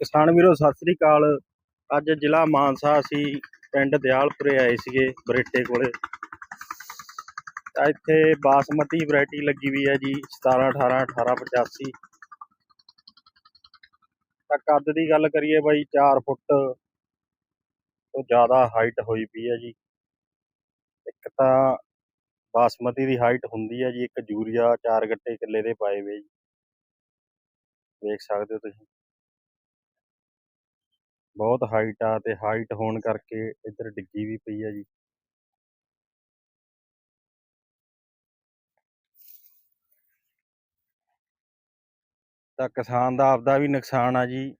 ਕਿਸਾਨ ਵੀਰੋ, ਸਤਿ ਸ੍ਰੀ ਅਕਾਲ। ਅੱਜ ਜ਼ਿਲ੍ਹਾ ਮਾਨਸਾ ਅਸੀਂ ਪਿੰਡ ਦਿਆਲਪੁਰੇ ਆਏ ਸੀਗੇ ਬਰੇਟੇ ਕੋਲੇ। ਤਾਂ ਇੱਥੇ ਬਾਸਮਤੀ ਵੈਰਾਈਟੀ ਲੱਗੀ ਵੀ ਹੈ ਜੀ 17 18 18 85 ਤਾਂ ਕੱਦ ਦੀ ਗੱਲ ਕਰੀਏ ਬਾਈ 4 ਫੁੱਟ ਤੋਂ ਜ਼ਿਆਦਾ ਹਾਈਟ ਹੋਈ ਪਈ ਹੈ ਜੀ। ਇੱਕ ਤਾਂ ਬਾਸਮਤੀ ਦੀ ਹਾਈਟ ਹੁੰਦੀ ਹੈ ਜੀ, ਇੱਕ ਯੂਰੀਆ ਚਾਰ ਗੱਟੇ ਕਿੱਲੇ ਦੇ ਪਾਏ ਵੇ ਜੀ। ਵੇਖ ਸਕਦੇ ਹੋ ਤੁਸੀਂ। ਬਹੁਤ ਹਾਈਟ ਆ ਤੇ ਹਾਈਟ ਹੋਣ ਕਰਕੇ ਇੱਧਰ ਡਿੱਗੀ ਵੀ ਪਈ ਆ ਜੀ। ਤਾਂ ਕਿਸਾਨ ਦਾ ਆਪਦਾ ਵੀ ਨੁਕਸਾਨ ਆ ਜੀ।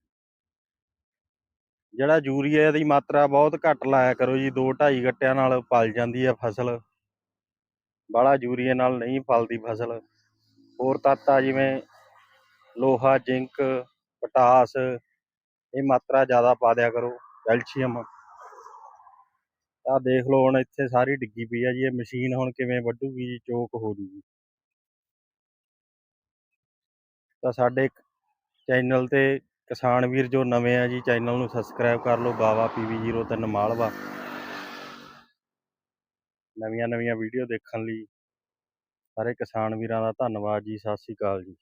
ਜਿਹੜਾ ਯੂਰੀਆ ਦੀ ਮਾਤਰਾ ਬਹੁਤ ਘੱਟ ਲਾਇਆ ਕਰੋ ਜੀ 2.5 ਗੱਟਿਆਂ ਨਾਲ ਪਲ ਜਾਂਦੀ ਆ ਫਸਲ। ਬਾਹਲਾ ਯੂਰੀਆ ਨਾਲ ਨਹੀਂ ਫਲਦੀ ਫਸਲ। ਹੋਰ ਤੱਤ ਆ ਜਿਵੇਂ ਲੋਹਾ, ਜ਼ਿੰਕ, ਪੋਟਾਸ ਇਹ ਮਾਤਰਾ ਜ਼ਿਆਦਾ ਪਾ ਦਿਆ ਕਰੋ, ਕੈਲਸ਼ੀਅਮ। ਆਹ ਦੇਖ ਲਓ ਹੁਣ ਇੱਥੇ ਸਾਰੀ ਡਿੱਗੀ ਪਈ ਆ ਜੀ, ਇਹ ਮਸ਼ੀਨ ਹੁਣ ਕਿਵੇਂ ਵੱਢੂਗੀ ਜੀ, ਚੋਕ ਹੋ ਜੂਗੀ। ਤਾਂ ਸਾਡੇ ਚੈਨਲ ਤੇ ਕਿਸਾਨ ਵੀਰ ਜੋ ਨਵੇਂ ਆ ਜੀ, ਚੈਨਲ ਨੂੰ ਸਬਸਕ੍ਰਾਈਬ ਕਰ ਲਓ ਬਾਵਾ ਪੀਵੀ 03 ਮਾਲਵਾ। ਨਵੀਆਂ ਨਵੀਆਂ ਵੀਡੀਓ ਦੇਖਣ ਲਈ ਸਾਰੇ ਕਿਸਾਨ ਵੀਰਾਂ ਦਾ ਧੰਨਵਾਦ ਜੀ, ਸਤਿ ਸ਼੍ਰੀ ਅਕਾਲ ਜੀ।